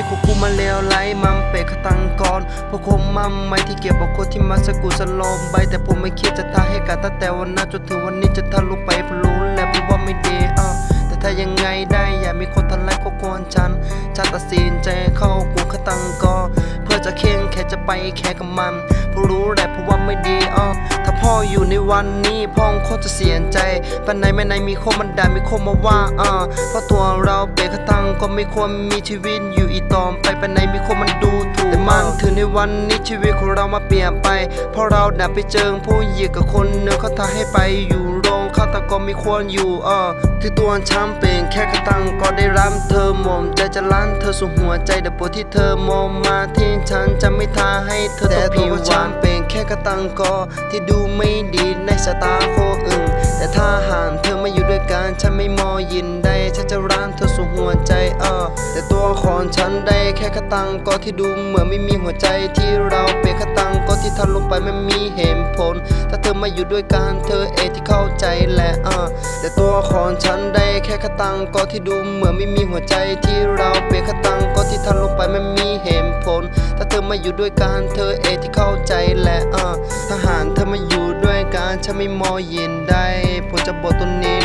วิตของกูมันเลวไหลมันเป็นขตังกรพวกผมมั่มไม่ที่เก็บบอกคนที่มาสกูสลอมใบแต่ผมไม่คิดจะทาให้กันตั้งแต่วันนั้นจนถึงวันนี้จะทะลุไปเพราะรู้แล้วเพราะว่าไม่ดีอะแต่ถ้ายังไงได้อย่ามีคนทำร้ายก็ควรฉันชาตัดสินใจเข้ากูขตังกร จะเคียงแค่จะไปแค่กับมันเพราะรู้แหละเพราะว่าไม่ดีอะถ้าพ่ออยู่ในวันนี้พ่อคงจะเสียใจปันไหนไม่ไหนมีคนมันด่ามีคนมาว่าอะเพราะตัวเราเป็นขตังก็ไม่ควรมีชีวิตอยู่อีต่อไปปันไหนมีคนมันดูถูกแต่มันถึงในวันนี้ชีวิตของเรามาเปลี่ยนไป เพราะเราดันไปเจอผู้หญิงกับคนหนึ่งเขาทาให้ไปอยู่าตกรไม่ควรอยู่เออที่ตัวฉันเป็นแค่กระตังก็ได้รับเธอหม่อมใจจะล้านเธอสู่หัวใจแต่ปวดที่เธอมองมาที่ฉันจะไม่ทาให้เธอแต่ตัวฉันเป็นแค่กระตังก็ที่ดูไม่ดีในสายตาคนอื่นแต่ถ้าหากเธอไม่อยู่ด้วยกันฉันไม่มอยินได้ฉันจะร้านเธอสู่หัวใจเออแต่ตัวของฉันได้แค่กระตังก็ที่ดูเหมือนไม่มีหัวใจที่เราเป็นกระตังก็ที่ทำลงไปไม่มีเหตุผล ถ้าเธอไม่อยู่ด้วยกันเธอเองที่เข้า แหละอะแต่ตัวของฉันได้แค่กระตังก็ที่ดูเหมือนไม่มีหัวใจที่เราเป็นกระตังก็ที่ทันลงไปไม่มีเหตุผล ถ้าเธอมาอยู่ด้วยกันเธอเองที่เข้าใจแหละอะทหารเธอมาอยู่ด้วยกันฉันไม่มอยินได้ผมจะบอกตัวนี้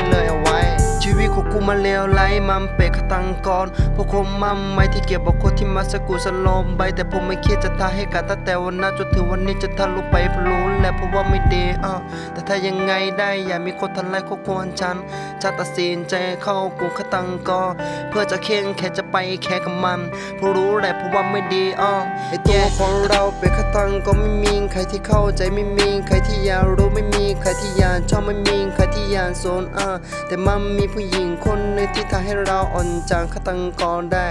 พวกกูมันเลวไหลมันเปกตังกรพวกผมมั่มไม่ที่เก็บบอกคนที่มาสกูสลอมใบแต่ผมไม่คิดจะทาให้กันตั้งแต่วันนั้นจนถึงวันนี้จะทะลุไปเพราะรู้แหละเพราะว่าไม่ดีอะแต่ถ้ายังไงได้อย่ามีคนทันไล่ควบควรฉัน จะตัดสินใจเข้ากูขตังกอ เพื่อจะเคียงแค่จะไปแค่กับมันเพราะรู้แหละเพราะว่าไม่ดีอ้อไอตัวของเราเป็นขตังก็ไม่มีใครที่เข้าใจไม่มีใครที่อยากรู้ไม่มีใครที่อยากชอบไม่มีใครที่อยากสนอะแต่มันมีผู้หญิงคนหนึงที่ทำให้เราอ่อนจากขตังกอได้